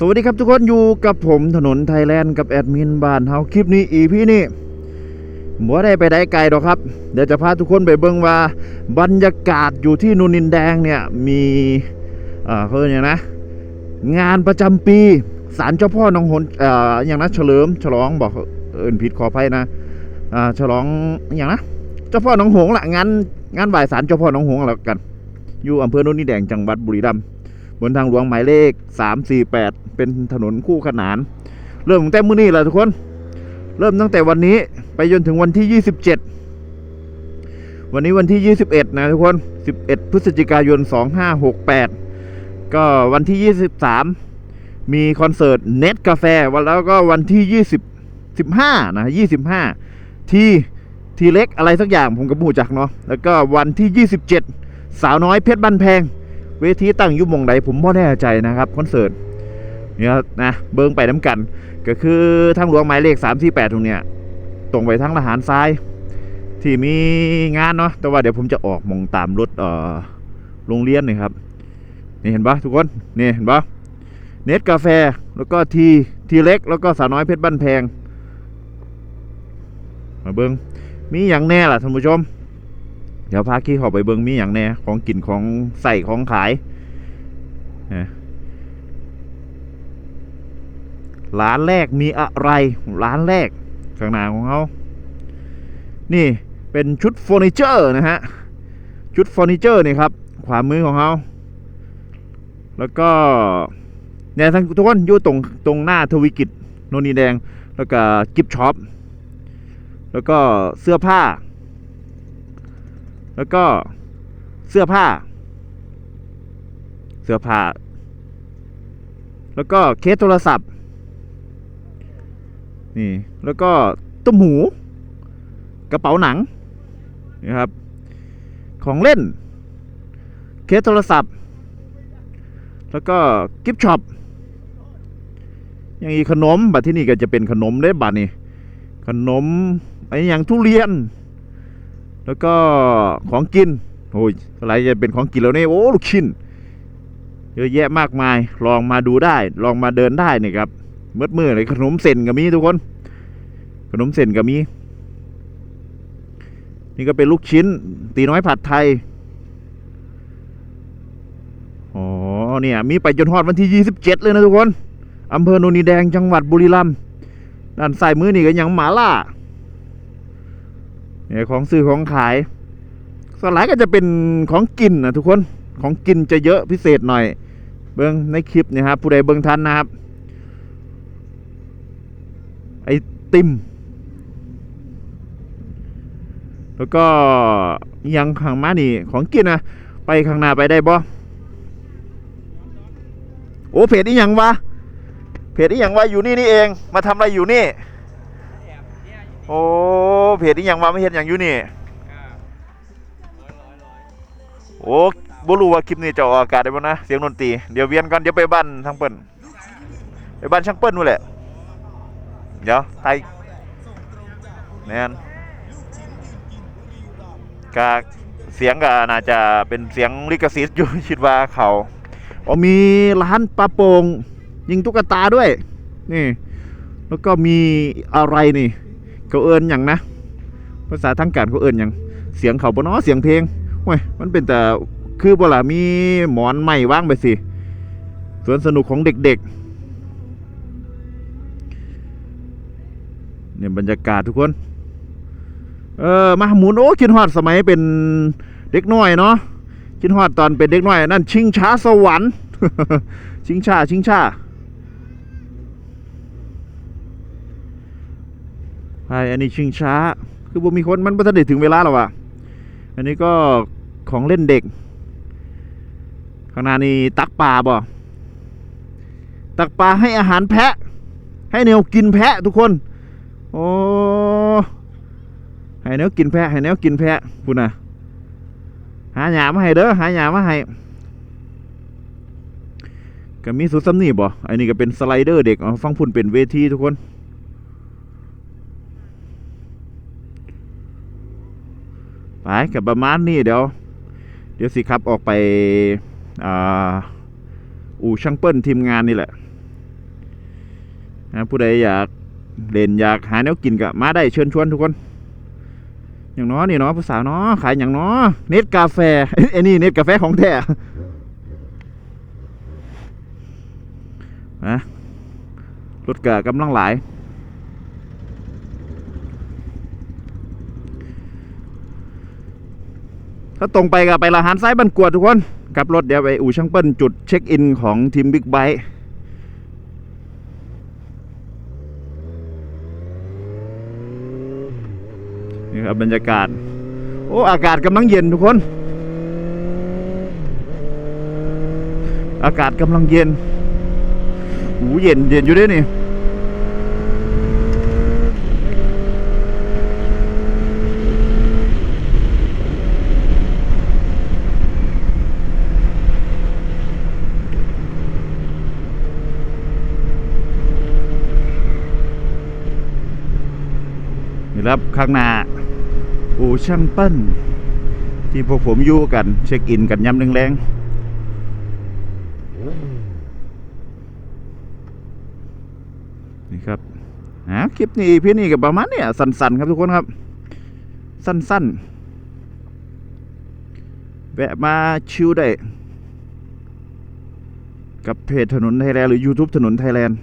สวัสดีครับทุกคนอยู่กับผมถนนไทยแลนด์กับแอดมินบ้านเฮาคลิปนี้อีพี่นี่บ่ได้ไปได้ไกลหรอกครับ เดี๋ยวจะพาทุกคนไปเบิ่งว่าบรรยากาศอยู่ที่นูนินแดงเนี่ยมีเอ่อเขาเรียกอย่างนะ งานประจำปีศาลเจ้าพ่อหนองหนเอ่ออย่างนะเฉลิมฉลองบอกเอินผิดขออภัยนะอ่าฉลองอย่างนะเจ้าพ่อหนองหงละงานงานบ่ายศาลเจ้าพ่อหนองหงแล้วกัน อยู่อำเภอโนนนินแดงจังหวัดบุรีรัมย์ บนทางหลวงหมายเลข 348 เป็นถนนคู่ขนาน เริ่มตั้งแต่มื้อนี้แหละทุกคน เริ่มตั้งแต่วันนี้ไปจนถึงวันที่ 27 วันนี้วันที่ 21 นะทุกคน 11 พฤศจิกายน 2568 ก็วันที่ 23 มีคอนเสิร์ตเน็ตกาแฟวันแล้วก็วันที่ 20 15 นะ 25 ที่ทีเล็กอะไรสักอย่างผมก็บูจักเนาะแล้วก็วันที่ 27 สาวน้อยเพชรบ้านแพง เวทีตั้งยู่หมงใดผมไม่แน่ใจนะครับคอนเสิร์ตเนี่ยนะเบิ้งไปน้ำกัน ก็คือทางหลวงหมายเลข 348 ตรงเนี้ยตรงไปทางทหารทราย ที่มีงานเนาะแต่ว่าเดี๋ยวผมจะออกมองตามรถเอ่อโรงเรียนนี่ครับ นี่เห็นปะทุกคนนี่เห็นปะเน็ตกาแฟแล้วก็ทีทีเล็ก แล้วก็สาวน้อยเพชรบ้านแพง มาเบิ้งมีอย่างแน่ล่ะท่านผู้ชม เดี๋ยวพาขี้เข้าไปเบิงมีอย่างแน่ของกินของใส่ของขายร้านแรกมีอะไรร้านแรกข้างหน้าของเขานี่เป็นชุดเฟอร์นิเจอร์นะฮะ ชุดเฟอร์นิเจอร์นี่ครับ ขวามือของเขาแล้วก็เนี่ยทั้งทุกคนอยู่ตรงตรงหน้าทวิกิจโนนนีแดง แล้วก็กิฟช็อป แล้วก็เสื้อผ้า แล้วก็เสื้อผ้า เสื้อผ้า แล้วก็เคสโทรศัพท์ นี่ แล้วก็ตุ้มหู กระเป๋าหนังนี่ครับ ของเล่น เคสโทรศัพท์ แล้วก็กิฟต์ช็อปย่างอีขนมบัตรที่นี่ก็จะเป็นขนมได้บัตรนี่ขนมไอ้อย่างทุเรียน แล้วก็ของกินโอ้ยอะไรจะเป็นของกินแล้วเนี่ยโอ้ลูกชิ้นเยอะแยะมากมาย ลองมาดูได้ ลองมาเดินได้นี่ครับเมื่อมือเลยขนมเส้นก็มีทุกคน ขนมเส้นก็มี นี่ก็เป็นลูกชิ้น ตีน้อยผัดไทย อ๋อ เนี่ย มีไปจนฮอดวันที่ 27 เลยนะทุกคน อำเภอโนนนีแดงจังหวัดบุรีรัมย์ ด้านซ้ายมือนี่ก็ยังหมาล่า เนี่ยของซื้อของขายส่วนหลายก็จะเป็นของกินนะทุกคนของกินจะเยอะพิเศษหน่อย เบิ้งในคลิปเนี่ยครับผู้ใดเบิ้งทันนะครับ ไอติม แล้วก็ยังข้างมานี่ของกินนะไปข้างหน้าไปได้บ่โอ้เพจอีหยังวะเพจอีหยังวะอยู่นี่นี่เอง มาทำอะไรอยู่นี่ โอ้เพจนี้ยังว่าไม่เห็นอย่างอยู่นี่โอ้บ่รู้ว่าคลิปนี้จะออกอากาศได้บ่นะเสียงดนตรีเดี๋ยวเวียนก่อนเดี๋ยวไปบ้านทางเปิ้นไปบ้านช่างเปิ้นนู่นแหละเดี๋ยวไทยแน่นกาเสียงก็น่าจะเป็นเสียงลิขสิทธิ์อยู่คิดว่าเขาอ๋อมีร้านปลาโป่งยิงตุ๊กตาด้วย นี่ แล้วก็มีอะไรนี่ เขาเอิญอย่างนะ ภาษาทางการเขาเอิญอย่างเสียงเขาบ่เนาะเสียงเพลงโอ้ยมันเป็นแต่คือบ่ล่ะมีหมอนใหม่ว่างไปสิสวนสนุกของเด็กๆเนี่ยบรรยากาศทุกคน เออมาหมุนโอ้คิดฮอดสมัยเป็นเด็กน้อยเนาะคิดฮอดตอนเป็นเด็กน้อยนั่นชิงช้าสวรรค์ชิงช้าชิงช้า ใช่อันนี้ชิงช้า คือบ่มีคนมันบ่ทันได้ถึงเวลาแล้วะอันนี้ก็ของเล่นเด็ก ข้างหน้านี่ตักปลาบ่ตักปลาให้อาหารแพะ ให้แนวกินแพะทุกคน โอ้ให้แนวกินแพะให้แนวกินแพะพูดน่ะหาหยามาให้เด้อหาหยามาให้ก็มีสุดซ้ำนี่บ่อันนี้ก็เป็นสไลเดอร์เด็กอ๋อฟังพุ่นเป็นเวทีทุกคน ไปกับประมาณนี้เดี๋ยว เดี๋ยวสิครับออกไปอู่ช่างเปิ้ลทีมงานนี่แหละนะผู้ใดอยากเล่นอยากหาแนวกินก็มาได้เชิญชวนทุกคน อย่างน้อนี่เนาะผู้สาวเนาะขายอย่างนาะเน็ตกาแฟไอ้นี่เน็ตกาแฟของแท้นะรถกะกำลังหลาย ถ้าตรงไปก็ไปละหารซ้ายบันกวดทุกคนกับรถเดี๋ยวไปอู่ช่างเปิ้ลจุดเช็คอินของทีมบิ๊กไบค์นี่ครับบรรยากาศ โอ้อากาศกำลังเย็นทุกคน อากาศกำลังเย็นหูเย็นเย็นอยู่ด้วยนี่ นี่ครับข้างหน้าอู่ช่างเปิ้ลที่พวกผมอยู่กัน เช็คอินกันย้ำแรงๆนี่ครับนะคลิปนี้พี่นี่กับประมาณเนี่ยสั้นๆ ครับทุกคนครับ สั้นๆ แวะมาชิวได้ กับเพจถนนไทยแลนด์หรือ YouTube ถนนไทยแลนด์